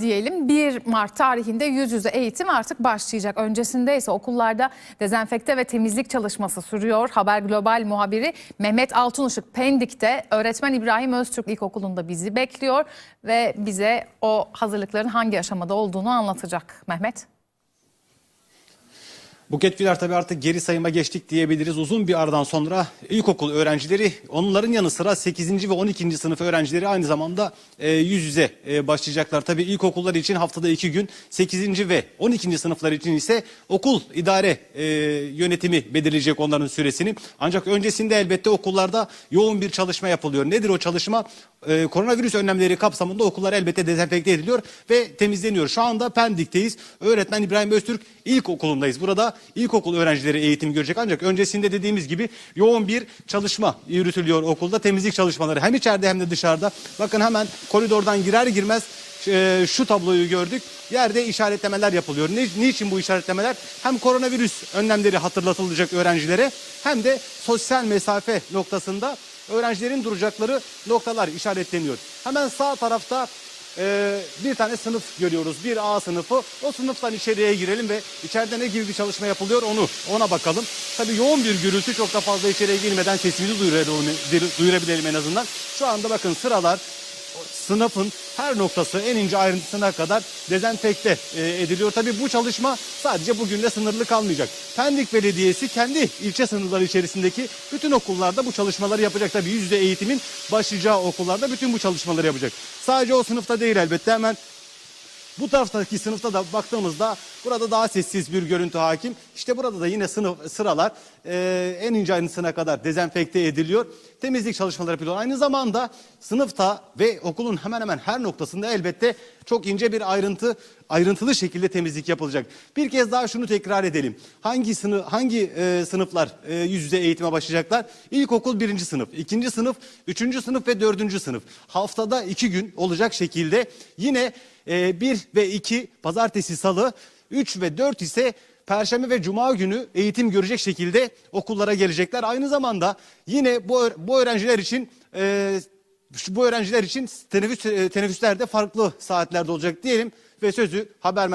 diyelim 1 Mart tarihinde yüz yüze eğitim artık başlayacak. Öncesinde ise okullarda dezenfekte ve temizlik çalışması sürüyor. Haber Global muhabiri Mehmet Altınışık Pendik'te öğretmen İbrahim Öztürk İlkokulu'nda bizi bekliyor ve bize o hazırlıkların hangi aşamada olduğunu anlatacak. Mehmet. Buket Vilar tabii artık geri sayıma geçtik diyebiliriz. Uzun bir aradan sonra ilkokul öğrencileri onların yanı sıra 8. ve 12. sınıf öğrencileri aynı zamanda e, yüz yüze e, başlayacaklar. Tabii ilkokullar için haftada 2 gün 8. ve 12. sınıflar için ise okul idare e, yönetimi belirleyecek onların süresini. Ancak öncesinde elbette okullarda yoğun bir çalışma yapılıyor. Nedir o çalışma? E, koronavirüs önlemleri kapsamında okullar elbette dezenfekte ediliyor ve temizleniyor. Şu anda Pendik'teyiz. Öğretmen İbrahim Öztürk ilkokulundayız. Burada ilkokul öğrencileri eğitim görecek ancak öncesinde dediğimiz gibi yoğun bir çalışma yürütülüyor okulda. Temizlik çalışmaları hem içeride hem de dışarıda. Bakın hemen koridordan girer girmez e, şu tabloyu gördük. Yerde işaretlemeler yapılıyor. Ne, niçin bu işaretlemeler? Hem koronavirüs önlemleri hatırlatılacak öğrencilere hem de sosyal mesafe noktasında öğrencilerin duracakları noktalar işaretleniyor. Hemen sağ tarafta ee, bir tane sınıf görüyoruz. Bir A sınıfı. O sınıftan içeriye girelim ve içeride ne gibi bir çalışma yapılıyor onu ona bakalım. Tabii yoğun bir gürültü çok da fazla içeriye girmeden sesimizi duyurabilelim, duyurabilelim en azından. Şu anda bakın sıralar sınıfın her noktası en ince ayrıntısına kadar dezenfekte e, ediliyor. Tabii bu çalışma sadece bugünle sınırlı kalmayacak. Pendik Belediyesi kendi ilçe sınırları içerisindeki bütün okullarda bu çalışmaları yapacak. Tabii yüzde eğitimin başlayacağı okullarda bütün bu çalışmaları yapacak. Sadece o sınıfta değil elbette hemen bu taraftaki sınıfta da baktığımızda burada daha sessiz bir görüntü hakim. İşte burada da yine sınıf sıralar e, en ince ayrıntısına kadar dezenfekte ediliyor. Temizlik çalışmaları yapılıyor. Aynı zamanda sınıfta ve okulun hemen hemen her noktasında elbette çok ince bir ayrıntı ayrıntılı şekilde temizlik yapılacak. Bir kez daha şunu tekrar edelim. Hangi sınıf hangi e, sınıflar e, yüz yüze eğitime başlayacaklar? İlkokul birinci sınıf, ikinci sınıf, üçüncü sınıf ve dördüncü sınıf. Haftada iki gün olacak şekilde yine 1 ve 2 pazartesi salı 3 ve 4 ise Perşembe ve Cuma günü eğitim görecek şekilde okullara gelecekler. Aynı zamanda yine bu, bu öğrenciler için e, bu öğrenciler için teneffüs, e, teneffüsler de farklı saatlerde olacak diyelim ve sözü haber merkezi